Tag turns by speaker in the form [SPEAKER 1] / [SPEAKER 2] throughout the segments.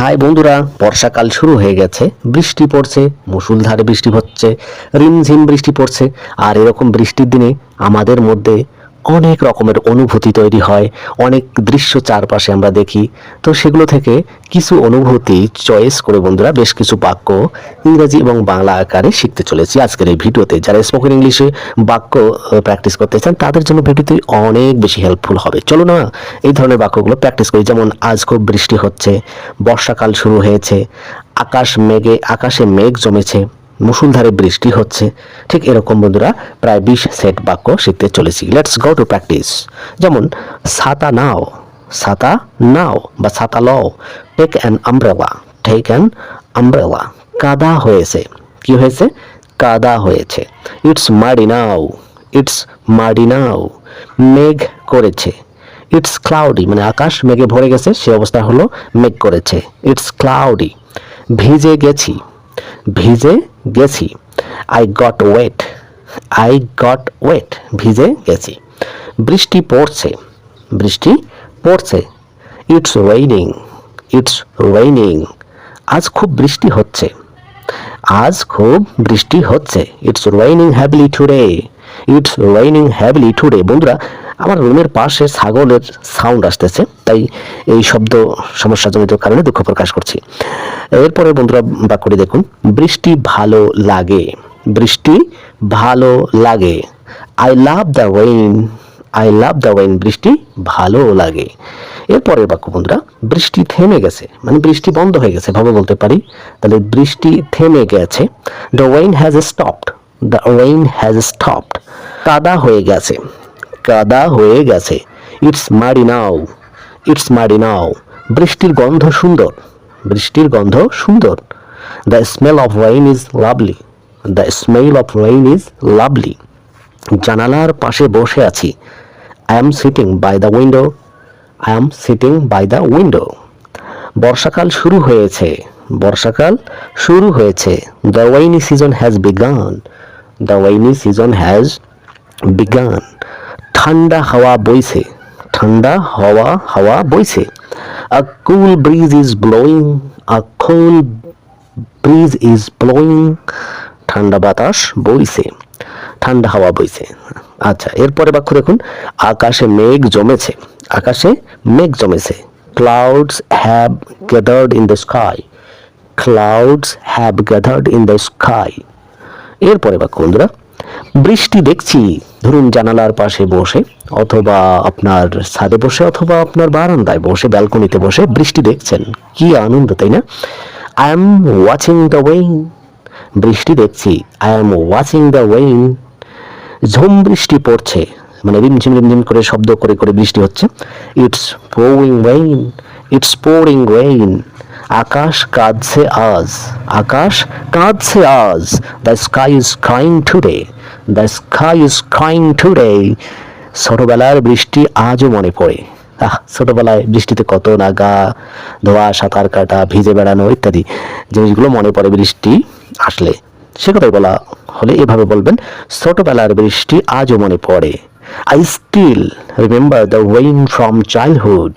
[SPEAKER 1] High বন্ধুরা, বর্ষাকাল শুরু হয়ে গেছে, বৃষ্টি পড়ছে মুসুলধারে বৃষ্টি হচ্ছে, রিমঝিম বৃষ্টি পড়ছে, আর এরকম বৃষ্টির দিনে আমাদের মধ্যে অনেক রকমের অনুভূতি তৈরি হয়, অনেক দৃশ্য চারপাশে আমরা দেখি। তো সেগুলো থেকে কিছু অনুভূতি চয়েস করে বন্ধুরা, বেশ কিছু বাক্য ইংরেজি এবং বাংলা আকারে শিখতে চলেছি আজকের এই ভিডিওতে। যারা স্পোকেন ইংলিশে বাক্য প্র্যাকটিস করতে চান, তাদের জন্য ভিডিওটি অনেক বেশি হেল্পফুল হবে। চলো না, এই ধরনের বাক্যগুলো প্র্যাকটিস করি। যেমন, আজ খুব বৃষ্টি হচ্ছে, বর্ষাকাল শুরু হয়েছে, আকাশ মেঘে, আকাশে মেঘ জমেছে। মুসুলধারে বৃষ্টি হচ্ছে। ঠিক এরকম বন্ধুরা, প্রায় বিশ সেট বাক্য শিখতে চলেছি। লেটস গো টু প্র্যাকটিস যেমন ছাতা নাও। ছাতা নাও বা ছাতা লও। Take an umbrella take an umbrella কাদা হয়েছে। কি হয়েছে? কাদা হয়েছে। It's muddy now it's muddy now মেঘ করেছে। ইটস ক্লাউডি মানে আকাশ মেঘে ভরে গেছে, সে অবস্থা হলো মেঘ করেছে। ইটস ক্লাউডি ভিজে গেছি। ভিজে গেছি। I got wet I got wet ভিজে গেছি। বৃষ্টি পড়ছে। বৃষ্টি পড়ছে। ইটস রেইনিং ইটস রেইনিং আজ খুব বৃষ্টি হচ্ছে। আজ খুব বৃষ্টি হচ্ছে। It's raining heavily today it's raining heavily today বন্ধুরা আমার রুমের পাশে ছাগলের সাউন্ড আসতেছে, তাই এই শব্দ সমস্যাজনিত কারণে দুঃখ প্রকাশ করছি। এরপরে বন্ধুরা বাক্যটি দেখুন, বৃষ্টি ভালো লাগে। বৃষ্টি ভালো লাগে। I love the rain I love the rain বৃষ্টি ভালো লাগে। এরপরের বাক্য বন্ধুরা, বৃষ্টি থেমে গেছে। মানে বৃষ্টি বন্ধ হয়ে গেছে, ভাবে বলতে পারি। তাহলে বৃষ্টি থেমে গেছে। The rain has stopped the rain has stopped কাদা হয়ে গেছে। কাদা হয়ে গেছে। ইটস মারি নাও ইটস মারি নাও বৃষ্টির গন্ধ সুন্দর। বৃষ্টির গন্ধ সুন্দর। The smell of rain is lovely the smell of rain is lovely জানালার পাশে বসে আছি। I am sitting by the window I am sitting by the window বর্ষাকাল শুরু হয়েছে। বর্ষাকাল শুরু হয়েছে। The rainy season has begun the rainy season has begun ঠান্ডা হাওয়া বইছে। ঠান্ডা হাওয়া হাওয়া বইছে। A cool breeze is blowing a cool breeze is blowing ঠান্ডা বাতাস বইছে, ঠান্ডা হাওয়া বইছে। আচ্ছা এরপরে বাক্য দেখুন, আকাশে মেঘ জমেছে, আকাশে মেঘ জমেছে। Clouds have gathered in the sky clouds have gathered in the sky এরপরে বাক্য বন্ধুরা বৃষ্টি দেখছি। ধরুন জানালার পাশে বসে, অথবা আপনার ছাদে বসে, অথবা আপনার বারান্দায় বসে, ব্যালকনিতে বসে বৃষ্টি দেখছেন। কি আনন্দ, তাই না? I am watching the rain বৃষ্টি দেখছি। I am watching the rain ঝুম বৃষ্টি পড়ছে। মানে রিমঝিম রিমঝিম করে, শব্দ করে করে বৃষ্টি হচ্ছে। It's pouring rain it's pouring rain আকাশ কাঁদছে আজ, আকাশ কাঁদছে আজ। The sky is crying today the sky is crying today ছোটবেলার বৃষ্টি আজও মনে পড়ে। আহ, ছোটবেলায় বৃষ্টিতে কত নাগা, ধোয়া, সাঁতার কাটা, ভিজে বেড়ানো ইত্যাদি জিনিসগুলো মনে পড়ে বৃষ্টি আসলে। সে কথাই বলা হলে এভাবে বলবেন, ছোটবেলার বৃষ্টি আজও মনে পড়ে। I still remember the rain from childhood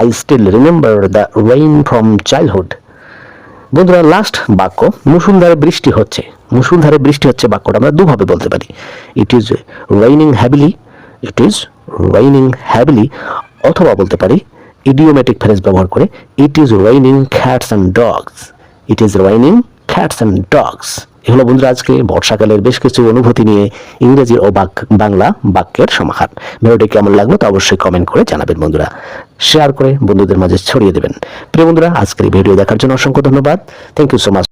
[SPEAKER 1] I still remember the rain from childhood বন্ধুরা লাস্ট বাক্য মুসুলধারে বৃষ্টি হচ্ছে। মুসুলধারে বৃষ্টি হচ্ছে বাক্যটা আমরা দুভাবে বলতে পারি। It is raining heavily it is raining heavily অথবা বলতে পারি ইডিওমেটিক ফ্রেজ ব্যবহার করে it is raining cats and dogs it is raining cats and dogs এগুলো বন্ধুরা, আজকে বর্ষাকালের বেশ কিছু অনুভূতি নিয়ে ইংরেজি ও বাংলা বাক্যের সমাহার। ভিডিওটি কেমন লাগল তা অবশ্যই কমেন্ট করে জানাবেন বন্ধুরা। শেয়ার করে বন্ধুদের মাঝে ছড়িয়ে দেবেন। প্রিয় বন্ধুরা, আজকের ভিডিও দেখার জন্য অসংখ্য ধন্যবাদ। Thank you so much